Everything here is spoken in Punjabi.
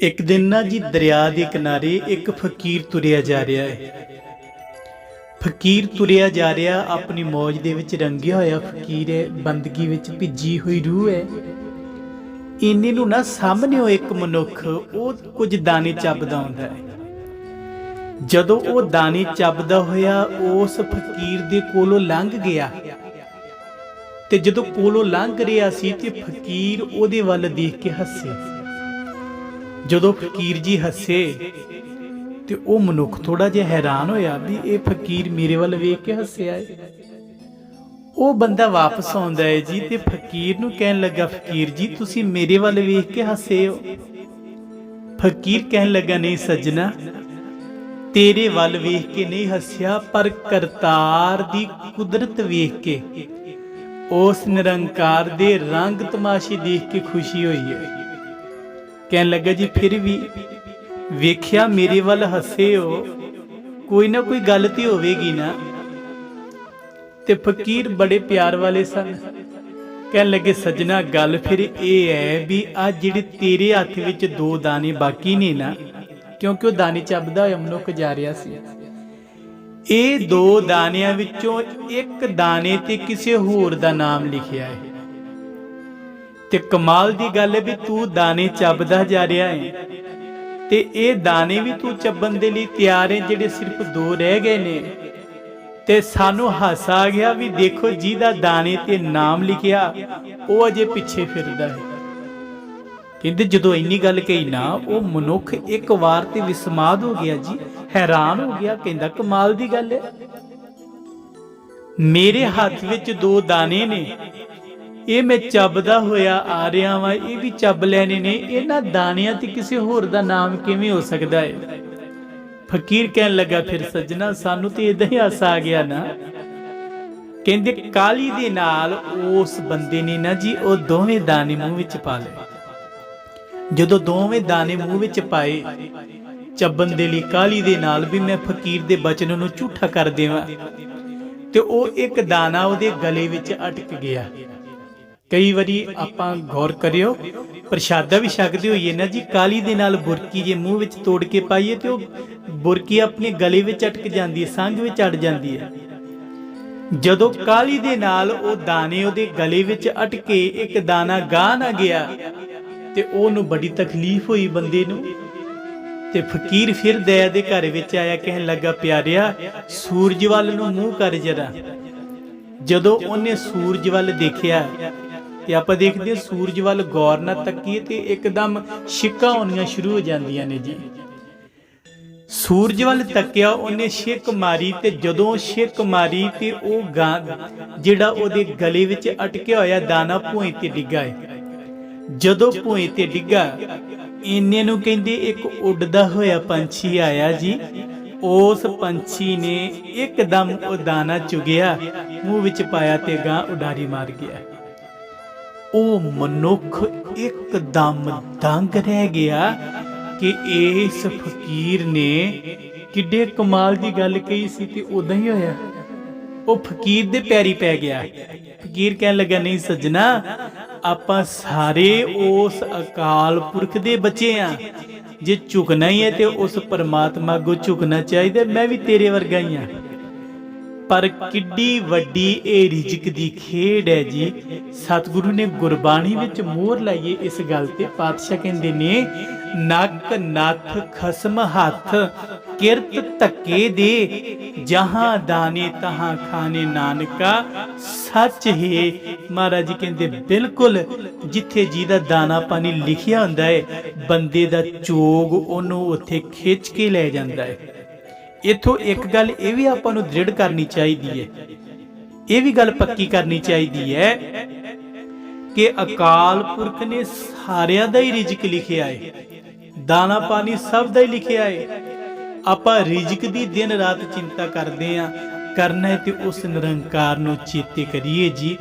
ਇੱਕ ਦਿਨ ਨਾ ਜੀ ਦਰਿਆ ਦੇ ਕਿਨਾਰੇ ਇੱਕ ਫਕੀਰ ਤੁਰਿਆ ਜਾ ਰਿਹਾ ਹੈ। ਫਕੀਰ ਤੁਰਿਆ ਜਾ ਰਿਹਾ, ਆਪਣੀ ਮੌਜ ਦੇ ਵਿੱਚ ਰੰਗਿਆ ਹੋਇਆ ਫਕੀਰ ਹੈ, ਬੰਦਗੀ ਵਿੱਚ ਭਿੱਜੀ ਹੋਈ ਰੂਹ ਹੈ। ਇੰਨੇ ਨੂੰ ਨਾ ਸਾਹਮਣੇ ਉਹ ਇੱਕ ਮਨੁੱਖ, ਉਹ ਕੁਝ ਦਾਣੇ ਚੱਬਦਾ ਹੁੰਦਾ ਹੈ। ਜਦੋਂ ਉਹ ਦਾਣੇ ਚੱਬਦਾ ਹੋਇਆ, ਉਸ ਫਕੀਰ ਦੇ ਕੋਲੋਂ ਲੰਘ ਗਿਆ। ਤੇ ਜਦੋਂ ਕੋਲੋਂ ਲੰਘ ਰਿਹਾ ਸੀ ਤੇ ਫਕੀਰ ਉਹਦੇ ਵੱਲ ਦੇਖ ਕੇ ਹੱਸੇ। ਜਦੋਂ ਫਕੀਰ ਜੀ ਹੱਸੇ ਤੇ ਉਹ ਮਨੁੱਖ ਥੋੜਾ ਜਿਹਾ ਹੈਰਾਨ ਹੋਇਆ ਵੀ ਇਹ ਫਕੀਰ ਮੇਰੇ ਵੱਲ ਵੇਖ ਕੇ ਹੱਸਿਆ ਹੈ। ਉਹ ਬੰਦਾ ਵਾਪਸ ਆਉਂਦਾ ਹੈ ਜੀ ਤੇ ਫਕੀਰ ਨੂੰ ਕਹਿਣ ਲੱਗਾ, ਫਕੀਰ ਜੀ, ਤੁਸੀਂ ਮੇਰੇ ਵੱਲ ਵੇਖ ਕੇ ਹੱਸੇ ਹੋ? ਫਕੀਰ ਕਹਿਣ ਲੱਗਾ, ਨਹੀਂ ਸੱਜਣਾ, ਤੇਰੇ ਵੱਲ ਵੇਖ ਕੇ ਨਹੀਂ ਹੱਸਿਆ, ਪਰ ਕਰਤਾਰ ਦੀ ਕੁਦਰਤ ਵੇਖ ਕੇ। ਉਸ ਨਿਰੰਕਾਰ ਦੇ ਰੰਗ ਤਮਾਸ਼ੇ ਦੇਖ ਕੇ ਖੁਸ਼ੀ ਹੋਈ ਹੈ। ਕਹਿਣ ਲੱਗਾ, ਜੀ, ਫਿਰ ਵੀ ਵੇਖਿਆ ਮੇਰੇ ਵੱਲ ਹੱਸੇ ਹੋ, ਕੋਈ ਨਾ ਕੋਈ ਗੱਲ ਤੇ ਹੋਵੇਗੀ ਨਾ। ਤੇ ਫਕੀਰ ਬੜੇ ਪਿਆਰ ਵਾਲੇ ਸਨ। ਕਹਿਣ ਲੱਗੇ, ਸੱਜਣਾ, ਗੱਲ ਫਿਰ ਇਹ ਹੈ ਵੀ ਆ ਜਿਹੜੇ ਤੇਰੇ ਹੱਥ ਵਿੱਚ ਦੋ ਦਾਣੇ ਬਾਕੀ ਨੇ ਨਾ, ਕਿਉਂਕਿ ਉਹ ਦਾਣੇ ਚੱਬਦਾ ਹੋਇਆ ਮਨੁੱਖ ਜਾ ਰਿਹਾ ਸੀ। ਇਹ ਦੋ ਦਾਣਿਆਂ ਵਿੱਚੋਂ ਇੱਕ ਦਾਣੇ ਤੇ ਕਿਸੇ ਹੋਰ ਦਾ ਨਾਮ ਲਿਖਿਆ ਹੈ। ਤੇ ਕਮਾਲ ਦੀ ਗੱਲ ਹੈ ਵੀ ਤੂੰ ਦਾਣੇ ਚੱਬਦਾ ਜਾ ਰਿਹਾ ਹੈ। ਤੇ ਇਹ ਦਾਣੇ ਵੀ ਤੂੰ ਚੱਬਣ ਦੇ ਲਈ ਤਿਆਰ ਹੈ, ਜਿਹੜੇ ਸਿਰਫ ਦੋ ਰਹਿ ਗਏ ਨੇ। ਤੇ ਸਾਨੂੰ ਹਾਸਾ ਆ ਗਿਆ ਵੀ ਦੇਖੋ ਜਿਹਦਾ ਦਾਣੇ ਤੇ ਨਾਮ ਲਿਖਿਆ, ਉਹ ਅਜੇ ਪਿੱਛੇ ਫਿਰਦਾ ਹੈ। ਕਹਿੰਦੇ ਜਦੋਂ ਇੰਨੀ ਗੱਲ ਕਹੀ ਨਾ, ਉਹ ਮਨੁੱਖ ਇੱਕ ਵਾਰ ਤੇ ਵਿਸਮਾਦ ਹੋ ਗਿਆ ਜੀ, ਹੈਰਾਨ ਹੋ ਗਿਆ, ਕਹਿੰਦਾ ਕਮਾਲ ਦੀ ਗੱਲ ਹੈ। ਮੇਰੇ ਹੱਥ ਵਿੱਚ ਦੋ ਦਾਣੇ ਨੇ ਇਹ ਮੈਂ ਚੱਬਦਾ ਹੋਇਆ ਆ ਰਿਹਾ ਵਾਂ, ਇਹ ਵੀ ਚੱਬ ਲੈਣੇ ਨੇ। ਇਹਨਾਂ ਦਾਣਿਆਂ ਤੇ ਕਿਸੇ ਹੋਰ ਦਾ ਨਾਮ ਕਿਵੇਂ ਹੋ ਸਕਦਾ ਹੈ ਫਕੀਰ ਕਹਿਣ ਲੱਗਾ, ਫਿਰ ਸੱਜਣਾ, ਸਾਨੂੰ ਤੇ ਇਦਾਂ ਹੀ ਹਾਸਾ ਆ ਗਿਆ ਨਾ? ਕਹਿੰਦੇ, ਕਾਲੀ ਦੇ ਨਾਲ ਉਸ ਬੰਦੇ ਨੇ ਨਾ ਜੀ, ਉਹ ਦੋਵੇਂ ਦਾਣੇ ਮੂੰਹ ਵਿੱਚ ਪਾ ਲਏ। ਜਦੋਂ ਦੋਵੇਂ ਦਾਣੇ ਮੂੰਹ ਵਿੱਚ ਪਾਏ, ਚੱਬਣ ਦੇ ਲਈ ਕਾਲੀ ਦੇ ਨਾਲ ਵੀ ਮੈਂ ਫਕੀਰ ਦੇ ਬਚਨ ਨੂੰ ਝੂਠਾ ਕਰ ਦੇਵਾਂ। ਤੇ ਉਹ ਇੱਕ ਦਾਣਾ ਉਹਦੇ ਗਲੇ ਵਿੱਚ ਅਟਕ ਗਿਆ। ਕਈ ਵਾਰੀ ਆਪਾਂ ਗੌਰ ਕਰਿਓ, ਪ੍ਰਸ਼ਾਦਾ ਵੀ ਛਕਦੇ ਹੋਈਏ ਨਾ ਜੀ, ਕਾਲੀ ਦੇ ਨਾਲ ਬੁਰਕੀ ਜੇ ਮੂੰਹ ਵਿੱਚ ਤੋੜ ਕੇ ਪਾਈਏ ਤੇ ਉਹ ਬੁਰਕੀ ਆਪਣੇ ਗਲੇ ਵਿੱਚ ਅਟਕ ਜਾਂਦੀ ਹੈ, ਸੰਗ ਵਿੱਚ ਅੜ ਜਾਂਦੀ ਹੈ। ਜਦੋਂ ਕਾਲੀ ਦੇ ਨਾਲ ਉਹ ਦਾਣੇ ਉਹਦੇ ਗਲੇ ਵਿੱਚ ਅਟਕੇ ਇੱਕ ਦਾਣਾ ਗਾਹ ਨਾ ਗਿਆ ਤੇ ਉਹਨੂੰ ਬੜੀ ਤਕਲੀਫ ਹੋਈ ਬੰਦੇ ਨੂੰ ਤੇ ਫਕੀਰ ਫਿਰ ਦਇਆ ਦੇ ਘਰ ਵਿੱਚ ਆਇਆ, ਕਹਿਣ ਲੱਗਾ, ਪਿਆਰਿਆ, ਸੂਰਜ ਵੱਲ ਨੂੰ ਮੂੰਹ ਕਰ ਜਰਾ। ਜਦੋਂ ਉਹਨੇ ਸੂਰਜ ਵੱਲ ਦੇਖਿਆ ਤੇ ਆਪਾਂ ਦੇਖਦੇ ਹਾਂ ਸੂਰਜ ਵੱਲ ਗੌਰ ਨਾਲ ਤੱਕੀਏ ਤੇ ਇੱਕਦਮ ਛਿੱਕਾਂ ਆਉਣੀਆਂ ਸ਼ੁਰੂ ਹੋ ਜਾਂਦੀਆਂ ਨੇ ਜੀ। ਸੂਰਜ ਵੱਲ ਤੱਕਿਆ ਉਹਨੇ ਛਿੱਕ ਮਾਰੀ ਤੇ ਜਦੋਂ ਛਿੱਕ ਮਾਰੀ ਤੇ ਉਹ ਗਾਂ ਜਿਹੜਾ ਉਹਦੇ ਗਲੇ ਵਿੱਚ ਅਟਕਿਆ ਹੋਇਆ ਦਾਣਾ ਭੂਏ ਤੇ ਡਿੱਗਾ ਹੈ ਜਦੋਂ ਭੂਏ ਤੇ ਡਿੱਗਾ, ਇੰਨੇ ਨੂੰ ਕਹਿੰਦੇ ਇੱਕ ਉੱਡਦਾ ਹੋਇਆ ਪੰਛੀ ਆਇਆ ਜੀ। ਉਸ ਪੰਛੀ ਨੇ ਇੱਕਦਮ ਉਹ ਦਾਣਾ ਚੁਗਿਆ, ਮੂੰਹ ਵਿੱਚ ਪਾਇਆ ਤੇ ਗਾਂ ਉਡਾਰੀ ਮਾਰ ਗਿਆ। ਉਹ ਮਨੁੱਖ ਇੱਕਦਮ ਦੰਗ ਰਹਿ ਗਿਆ ਕਿ ਇਸ ਫਕੀਰ ਨੇ ਕਿੱਡੇ ਕਮਾਲ ਦੀ ਗੱਲ ਕਹੀ ਸੀ ਤੇ ਉਦਾਂ ਹੀ ਹੋਇਆ। ਉਹ ਫਕੀਰ ਦੇ ਪੈਰੀ ਪੈ ਗਿਆ। ਫਕੀਰ ਕਹਿਣ ਲੱਗਾ, ਨਹੀਂ ਸੱਜਣਾ, ਆਪਾਂ ਸਾਰੇ ਉਸ ਅਕਾਲ ਪੁਰਖ ਦੇ ਬੱਚੇ ਆ। ਜੇ ਝੁਕਣਾ ਹੀ ਹੈ ਤੇ ਉਸ ਪਰਮਾਤਮਾ ਅੱਗੋਂ ਝੁਕਣਾ ਚਾਹੀਦਾ, ਮੈਂ ਵੀ ਤੇਰੇ ਵਰਗਾ ਹੀ ਆ। ਪਰ ਕਿੱਡੀ ਵੱਡੀ ਇਹ ਰਿਜਕ ਦੀ ਖੇਡ ਹੈ ਜੀ। ਸਤਿਗੁਰੂ ਨੇ ਗੁਰਬਾਣੀ ਵਿੱਚ ਮੋਹਰ ਲਾਈਏ ਇਸ ਗੱਲ ਤੇ ਪਾਤਸ਼ਾਹ ਕਹਿੰਦੇ ਨੇ, ਨੱਕ ਨੱਥ ਖਸਮ ਹੱਥ, ਕਿਰਤ ਧੱਕੇ ਦੇ, ਜਹਾਂ ਦਾਨੇ ਤਹਾਂ ਖਾਨੇ ਨਾਨਕਾ, ਸੱਚ ਹੈ। ਮਹਾਰਾਜ ਜੀ ਕਹਿੰਦੇ, ਬਿਲਕੁਲ, ਜਿੱਥੇ ਜਿਹਦਾ ਦਾਣਾ ਪਾਣੀ ਲਿਖਿਆ ਹੁੰਦਾ ਹੈ, ਬੰਦੇ ਦਾ ਚੋਗ ਉਹਨੂੰ ਉੱਥੇ ਖਿੱਚ ਕੇ ਲੈ ਜਾਂਦਾ ਹੈ। ਇਥੋਂ ਇੱਕ ਗੱਲ ਇਹ ਵੀ ਆਪਾਂ ਨੂੰ ਦ੍ਰਿੜ ਕਰਨੀ ਚਾਹੀਦੀ ਹੈ। ਇਹ ਵੀ ਗੱਲ ਪੱਕੀ ਕਰਨੀ ਚਾਹੀਦੀ ਹੈ ਕਿ ਅਕਾਲ ਪੁਰਖ ਨੇ ਸਾਰਿਆਂ ਦਾ ਹੀ ਰਿਜ਼ਕ ਲਿਖਿਆ ਹੈ। ਦਾਣਾ ਪਾਣੀ ਸਭ ਦਾ ਹੀ ਲਿਖਿਆ ਹੈ। ਆਪਾਂ ਰਿਜ਼ਕ ਦੀ ਦਿਨ ਰਾਤ ਚਿੰਤਾ ਕਰਦੇ ਆਂ ਕਰਨਾ ਤੇ ਉਸ ਨਿਰੰਕਾਰ ਨੂੰ ਚੇਤੇ ਕਰੀਏ ਜੀ।